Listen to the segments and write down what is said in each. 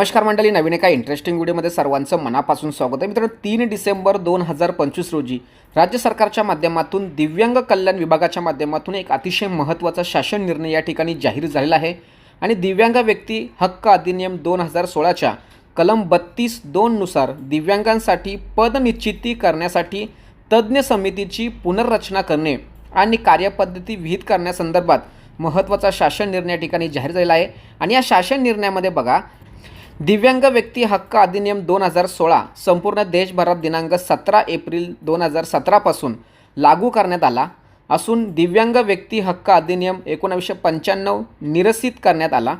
नमस्कार मंडळी नवीन एका इंटरेस्टिंग व्हिडिओमध्ये सर्वांचं मनापासून स्वागत आहे. मित्रांनो तीन डिसेंबर दोन हजार पंचवीस रोजी राज्य सरकारच्या माध्यमातून दिव्यांग कल्याण विभागाच्या माध्यमातून एक अतिशय महत्त्वाचा शासन निर्णय या ठिकाणी जाहीर झालेला आहे. आणि दिव्यांग व्यक्ती हक्क अधिनियम दोन हजार सोळाच्या कलम बत्तीस दोननुसार दिव्यांगांसाठी पदनिश्चिती करण्यासाठी तज्ज्ञ समितीची पुनर्रचना करणे आणि कार्यपद्धती विहित करण्यासंदर्भात महत्त्वाचा शासन निर्णय या ठिकाणी जाहीर झालेला आहे. आणि या शासन निर्णयामध्ये बघा दिव्यांग व्यक्ती हक्क अधिनियम दोन हजार सोळा संपूर्ण देशभरात दिनांक सतरा एप्रिल दोन हजार सतरापासून लागू करण्यात आला असून दिव्यांग व्यक्ती हक्क अधिनियम एकोणावीसशे पंच्याण्णव निरसित करण्यात आला.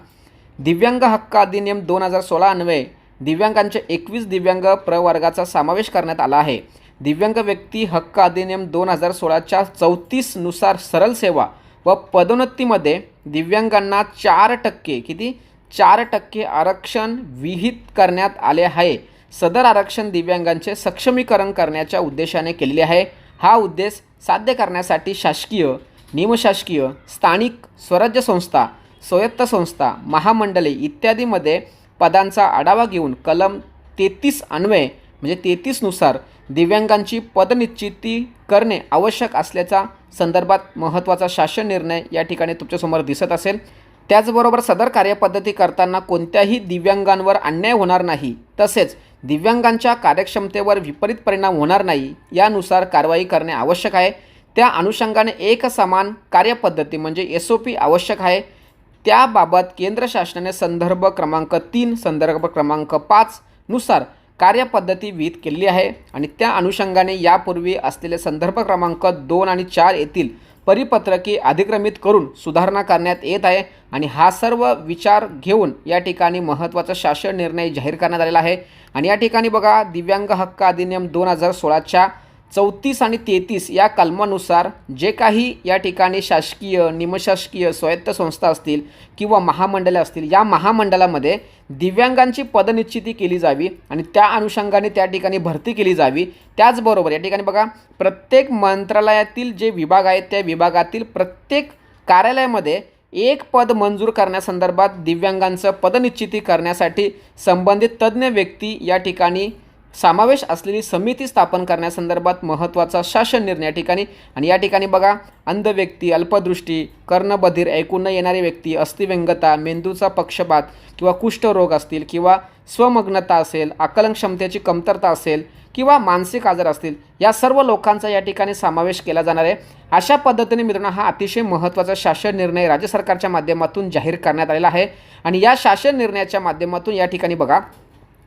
दिव्यांग हक्क अधिनियम दोन हजार सोळा अन्वये दिव्यांगांच्या एकवीस दिव्यांग प्रवर्गाचा समावेश करण्यात आला आहे. दिव्यांग व्यक्ती हक्क अधिनियम दोन हजार सोळाच्या चौतीसनुसार सरळ सेवा व पदोन्नतीमध्ये दिव्यांगांना चार टक्के किती? चार टक्के आरक्षण विहित करण्यात आले आहे. सदर आरक्षण दिव्यांगांचे सक्षमीकरण करण्याच्या उद्देशाने केलेले आहे. हा उद्देश साध्य करण्यासाठी शासकीय निमशासकीय स्थानिक स्वराज्य संस्था स्वायत्त संस्था महामंडळे इत्यादीमध्ये पदांचा आढावा घेऊन कलम तेहतीस अन्वय म्हणजे तेहतीसनुसार दिव्यांगांची पदनिश्चिती करणे आवश्यक असल्याचा संदर्भात महत्त्वाचा शासन निर्णय या ठिकाणी तुमच्यासमोर दिसत असेल. त्याचबरोबर सदर कार्यपद्धती करताना कोणत्याही दिव्यांगांवर अन्याय होणार नाही तसेच दिव्यांगांच्या कार्यक्षमतेवर विपरीत परिणाम होणार नाही यानुसार कारवाई करणे आवश्यक आहे. त्या अनुषंगाने एक समान कार्यपद्धती म्हणजे एस ओ पी आवश्यक आहे. त्याबाबत केंद्र शासनाने संदर्भ क्रमांक तीन संदर्भ क्रमांक पाचनुसार कार्यपद्धती विहित केलेली आहे आणि त्या अनुषंगाने यापूर्वी असलेले संदर्भ क्रमांक दोन आणि चार येथील परिपत्रके अधिक्रमित करून सुधारणा करण्यात येत आहे आणि हा सर्व विचार घेऊन या ठिकाणी महत्त्वाचा शासन निर्णय जाहीर करण्यात आलेला आहे. आणि या ठिकाणी बघा दिव्यांग हक्क अधिनियम दोन हजार सोळाच्या चौतीस आणि तेहतीस या कलमानुसार जे काही या ठिकाणी शासकीय निमशासकीय स्वायत्त संस्था असतील किंवा महामंडळे असतील या महामंडळामध्ये दिव्यांगांची पदनिश्चिती केली जावी आणि त्या अनुषंगाने त्या ठिकाणी भरती केली जावी. त्याचबरोबर या ठिकाणी बघा प्रत्येक मंत्रालयातील जे विभाग आहेत त्या विभागातील प्रत्येक कार्यालयामध्ये एक पद मंजूर करण्यासंदर्भात दिव्यांगांचं पदनिश्चिती करण्यासाठी संबंधित तज्ज्ञ व्यक्ती या ठिकाणी समावेश असलेली समिती स्थापन करण्यासंदर्भात महत्त्वाचा शासन निर्णय या ठिकाणी. आणि या ठिकाणी बघा अंध व्यक्ती अल्पदृष्टी कर्णबधीर ऐकून न येणारी व्यक्ती अस्थिव्यंगता मेंदूचा पक्षपात किंवा कुष्ठरोग असतील किंवा स्वमग्नता असेल आकलन क्षमतेची कमतरता असेल किंवा मानसिक आजार असतील या सर्व लोकांचा या ठिकाणी समावेश केला जाणार आहे. अशा पद्धतीने मित्रांनो हा अतिशय महत्त्वाचा शासन निर्णय राज्य सरकारच्या माध्यमातून जाहीर करण्यात आलेला आहे. आणि या शासन निर्णयाच्या माध्यमातून या ठिकाणी बघा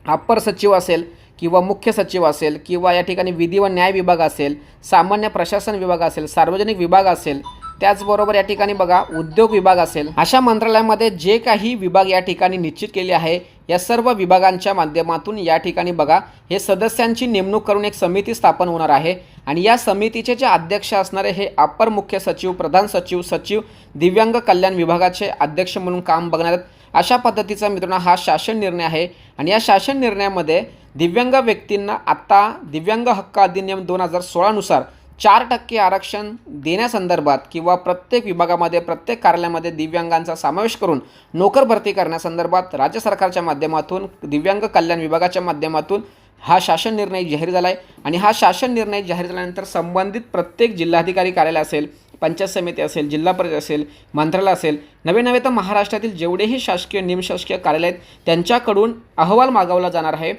अप्पर सचिव असेल किंवा मुख्य सचिव असेल किंवा या ठिकाणी विधी व न्याय विभाग असेल सामान्य प्रशासन विभाग असेल सार्वजनिक विभाग असेल त्याचबरोबर या ठिकाणी बघा उद्योग विभाग असेल. अशा मंत्रालयामध्ये जे काही विभाग या ठिकाणी निश्चित केले आहे या सर्व विभागांच्या माध्यमातून या ठिकाणी बघा हे सदस्यांची नेमणूक करून एक समिती स्थापन होणार आहे. आणि या समितीचे जे अध्यक्ष असणारे हे अपर मुख्य सचिव प्रधान सचिव सचिव दिव्यांग कल्याण विभागाचे अध्यक्ष म्हणून काम बघणार आहेत. अशा पद्धतीचा मित्रांनो हा शासन निर्णय आहे. आणि या शासन निर्णयामध्ये दिव्यांग व्यक्तींना आत्ता दिव्यांग हक्क अधिनियम दोन हजार सोळानुसार चार टक्के आरक्षण देण्यासंदर्भात किंवा प्रत्येक विभागामध्ये प्रत्येक कार्यालयामध्ये दिव्यांगांचा समावेश करून नोकर भरती करण्यासंदर्भात राज्य सरकारच्या माध्यमातून दिव्यांग कल्याण विभागाच्या माध्यमातून हा शासन निर्णय जाहीर झाला आहे आणि हा शासन निर्णय जाहीर झाल्यानंतर संबंधित प्रत्येक जिल्हाधिकारी कार्यालय असेल पंचायत समिती असेल जिल्हा परिषद असेल मंत्रालय असेल नवे नवे तर महाराष्ट्रातील जेवढेही शासकीय निमशासकीय कार्यालय आहेत त्यांच्याकडून अहवाल मागवला जाणार आहे.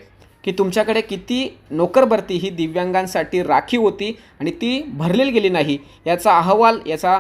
की तुमच्याकडे किती नोकरभरती ही दिव्यांगांसाठी राखीव होती आणि ती भरलेली गेली नाही याचा अहवाल याचा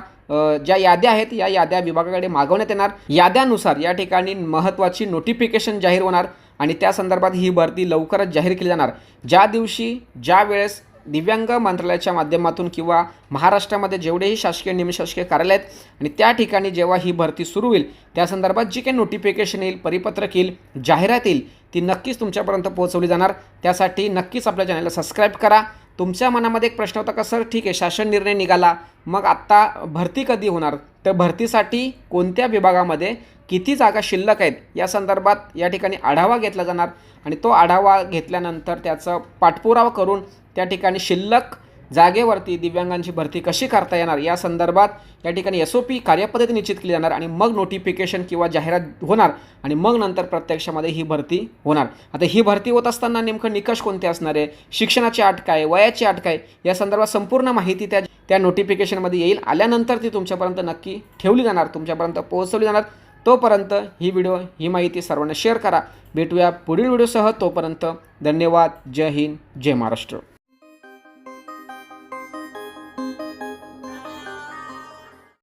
ज्या याद्या आहेत या याद्या विभागाकडे मागवण्यात येणार. याद्यानुसार या ठिकाणी महत्त्वाची नोटिफिकेशन जाहीर होणार आणि त्या संदर्भात ही भरती लवकरच जाहीर केली जाणार. ज्या दिवशी ज्या वेळेस दिव्यांग मंत्रालयाच्या माध्यमातून किंवा महाराष्ट्रामध्ये जेवढेही शासकीय निमशासकीय कार्यालय आहेत आणि त्या ठिकाणी जेव्हा ही भरती सुरू होईल त्या संदर्भात जी काही नोटिफिकेशन येईल परिपत्रक येईल जाहिरात येईल ती नक्कीच तुमच्यापर्यंत पोहोचवली जाणार. त्यासाठी नक्कीच आपल्या चॅनलला सबस्क्राईब करा. तुमच्या मनामध्ये एक प्रश्न होता का सर ठीक आहे शासन निर्णय निघाला मग आत्ता भरती कधी होणार? तर भरतीसाठी कोणत्या विभागामध्ये किती जागा शिल्लक आहेत या संदर्भात या ठिकाणी आढावा घेतला जाणार आणि तो आढावा घेतल्यानंतर त्याचा पाठपुरावा करून त्या ठिकाणी शिल्लक जागेवरती दिव्यांगांची भरती कशी करता येणार? या संदर्भात या ठिकाणी एस ओ पी कार्यपद्धती निश्चित केली जाणार आणि मग नोटिफिकेशन किंवा जाहिरात होणार आणि मग नंतर प्रत्यक्षामध्ये ही भरती होणार. आता ही भरती होत असताना नेमकं निकष कोणते असणार आहे? शिक्षणाची अट काय? वयाची अट काय? या संदर्भात संपूर्ण माहिती त्या त्या नोटिफिकेशनमध्ये येईल. आल्यानंतर ती तुमच्यापर्यंत नक्की ठेवली जाणार तुमच्यापर्यंत पोहोचवली जाणार. तोपर्यंत ही व्हिडिओ ही माहिती सर्वांना शेअर करा. भेटूया पुढील व्हिडिओसह तोपर्यंत धन्यवाद. जय हिंद. जय महाराष्ट्र.